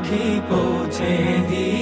পাখি পৌঁছে দিও